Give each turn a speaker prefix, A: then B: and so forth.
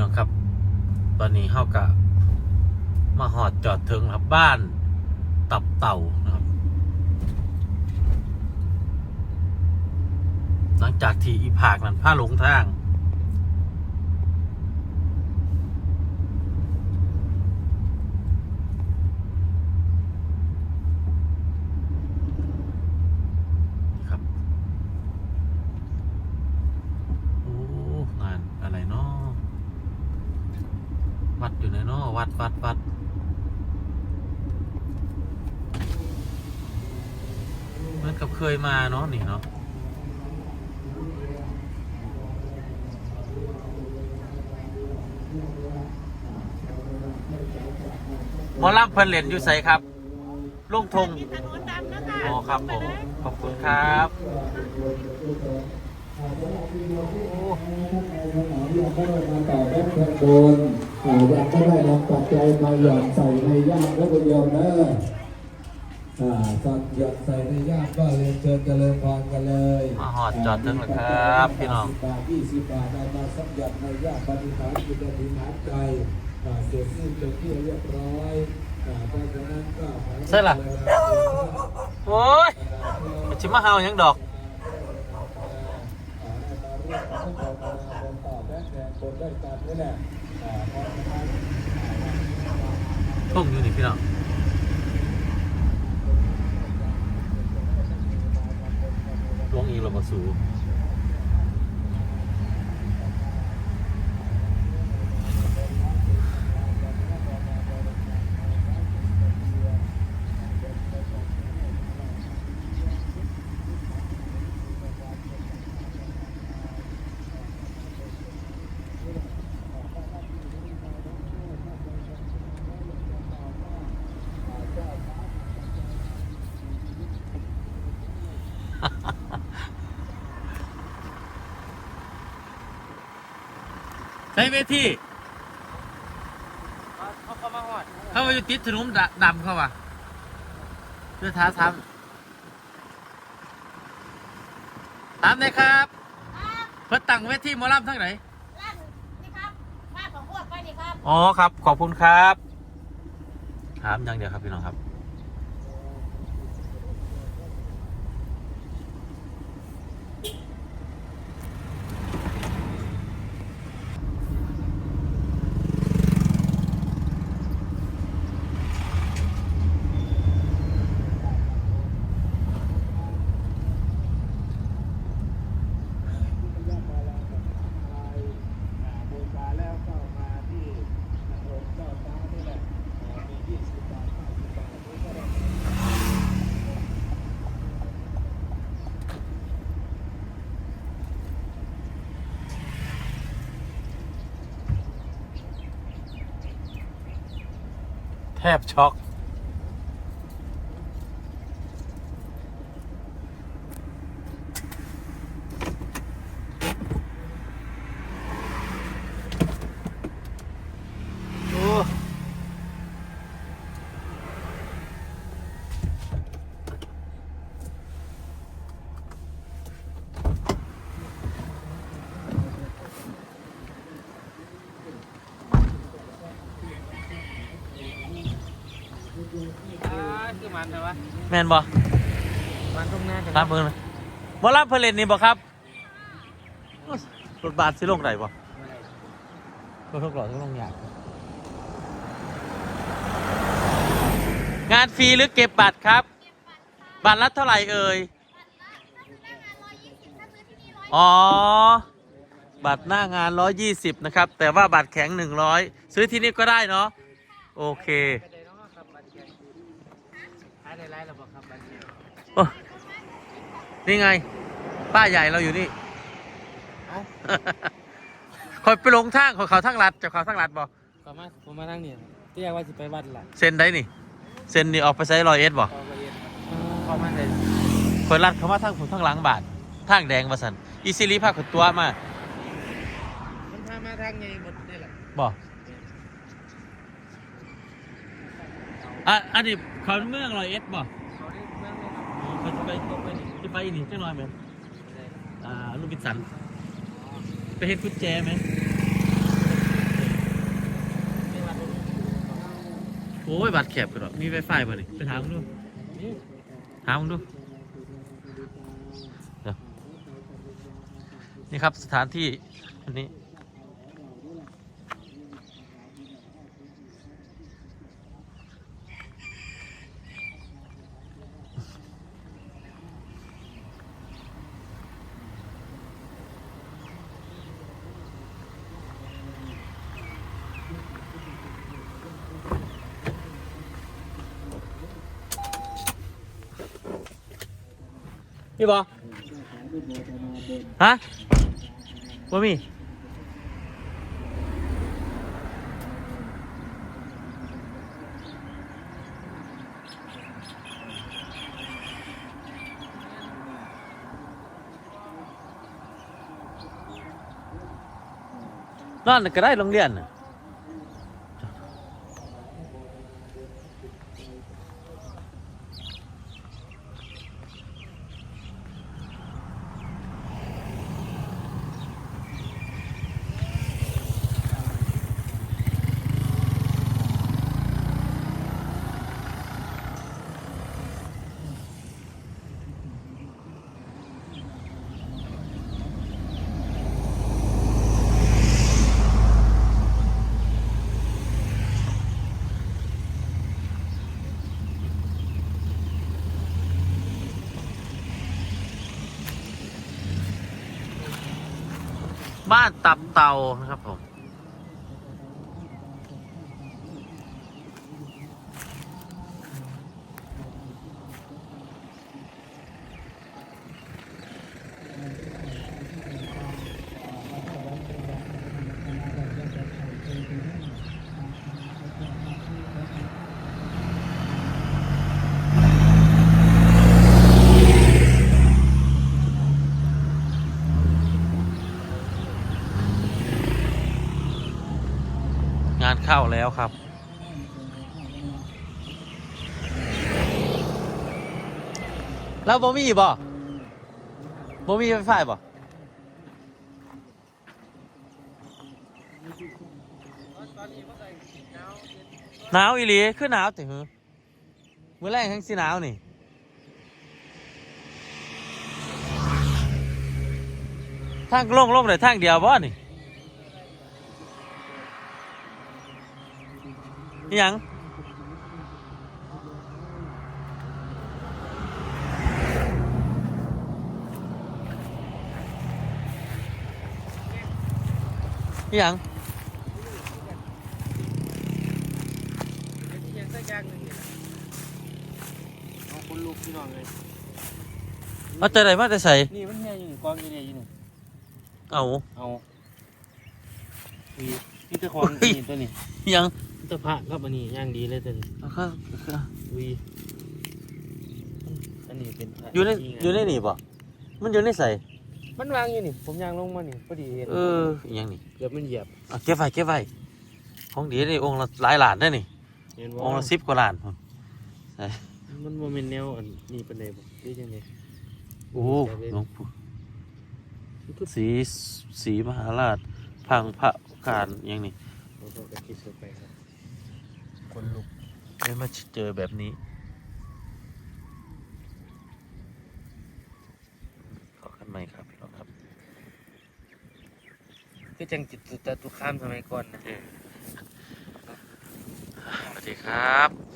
A: น้องครับ ตอนนี้เฮากะมาหอดจอดถึงครับบ้าน ตับเต่านะครับ หลังจากที่อีผากนั้นผ้าหลงทาง นี่ครับ โอ้ งานอะไรเนาะวัดอยู่ไหนเนาะ วัดวัดวัดเหมือนกับเคยมาเนาะนี่เนาะหมอลำเพิ่นเล่นอยู่ไสครับลุงทง
B: มีถนนดำนะคะ
A: อ๋อครับผม ขอบคุณครับ
C: อยากได้มาต่อแบ็คแคนโดนอ่า อยากได้นำปัจจัยมาหย่อนใส่ในย่ามแล้วก็โยมนะอ่าสักหย่อนใส่ในย่ามก็เรียเชิญเจริญพรกันเลย
A: มาหอดจอดถึงแล้วครับ พี่น้อง
C: สิบบาทยี่สิบบาทเอามาสักหยอนในย่ามปฏิฐานจิตอธิษฐานใจเสร็จสิ้นเป็นที่เรียบร้อยอ่าราะฉะนั้นก็ขอให้
A: เสร็จละโอ้ยมันชิมาเฮาหยังดอกต้ม อยู่นี่พี่น้องลงอีกเรามาสู่ ช้เวที
D: เขาเข้ามาหอด
A: เข้ามาอยู่ติดถนนดดำเข้ามาเพื่อท้าทามถามเลยครับเพื่อตั้งเวทีหมอลำทั้งไหน
B: ลั่นนี่ครับมาของพวกไปนี่ครับ
A: อ๋อครับ ขอบคุณครับถามอย่างเดียวครับพี่น้องครับ แทบช็อก โอ้
D: อ่าคือมันใช่ปะ
A: แม่นบ่
D: มันตรงหน้าจัง
A: ตามเบิ่งนะบ่รับเพนเล่นนี่บ่ครับรถบาทสิลงได้บ่รถทุกหล่อต้องลงยากงานฟรีหรือเก็บบัตรครับ บัตรละเท่าไหร่เอ่ยอ๋อ บัตรหน้างาน 120 นะครับ แต่ว่าบัตรแข็ง 100 ซื้อที่นี่ก็ได้เนาะ โอเค
D: ได้ไรแล้วบอกครับบัตรเกียร์
A: โอ้นี่ไง ป้าใหญ่เราอยู่นี่
D: เอ้า
A: คอยไปลงทางของเขาทั้งรัดจากเขาทั้งรัดบ่
D: ก็มาผมมาทางนี้ที่แรกว่าจะไปวัดล่ะ
A: เซ็นได้นี่ เซ็นนี่ออกไปใช้รอยเอสบ่
D: พอไปเย็นเข้ามาได้
A: คอยรัดเขามาทางผมทั้งหลังบาททางแดงมาสันอีซิลีพาขดตัวมา
D: มันพามาทางไงหมดนี่แหละ
A: บ่อะอันนี้ เขาเมืองรอยเอสบ่
D: เขาจะไปตร
A: งไปนี่จะไปนี่จังหน่อยไหมอ่าลูกบิดสัน ไปเฮ็ดกุญแจไหมโอ้ยบัตรแคบกันหรอมีไวไฟบ่นี่ไปถามดูถามดูนี่ครับสถานที่อันนี้ มีบอฮะบ่มีนอนก็ได้โรงเรียนน่ะ บ้านตับเตานะครับผม เข้าแล้วครับ แล้วบ่มีบ่บ่มีไฟฟ้าบ่หนาวอีหลีคือหนาวแต่หือมื้อแรกทั้งสิหนาวนี่ทางลงลงได้ทางเดียวบ่นี่ อิหยังอิหยัง
D: เพียงสักอย่างหนึ่งนี่แหละเอาคนลุกพี่น้องเลย
A: เอาแต่ไหนมาแต่ใส่
D: นี่มันเฮียอยู่นี่กองอยู่เนี่ยอยู่นี่
A: เอา
D: เอานี่นี่ตะของ
A: เฮ้ย
D: นี่ตัวนี้
A: อิหยัง
D: นี่ ตะพระครับอันนี้ย่างดีเลยตัวนี้
A: เอาเข้า
D: อุ้ยอันนี้เป็นพระ
A: อยู่ใน
D: จริงะ
A: อยู่ในนี่ป่ะมันอยู่ในใส่
D: มันวางอยู่นี่ ผมย่างลงมานี่พอดีเห็น
A: เอออิหยังนี่
D: เกือบมันเหยียบ
A: เอาเก็บไว้เก็บไว้ของดีนี่องค์ละหลายล้านได้อนี่
D: เห็น
A: องค์ละสิบกว่าล้านพุ่นใส่
D: มันโมเมนแนวอันนี้เป็นไงบ่ดีจังเลย
A: โอ้หลวงปู่สีสีมหาราชพังพระการอิหยังนี่
D: เราก็ไปคิดสุดไปครับคนลุก
A: ไม่มาเจอแบบนี้ขอกันใหม่ครับพี่น้องครับ
D: ก็จังจิตตุตะตุข้ามสมัยก่อนนะ
A: สวัสดีครับ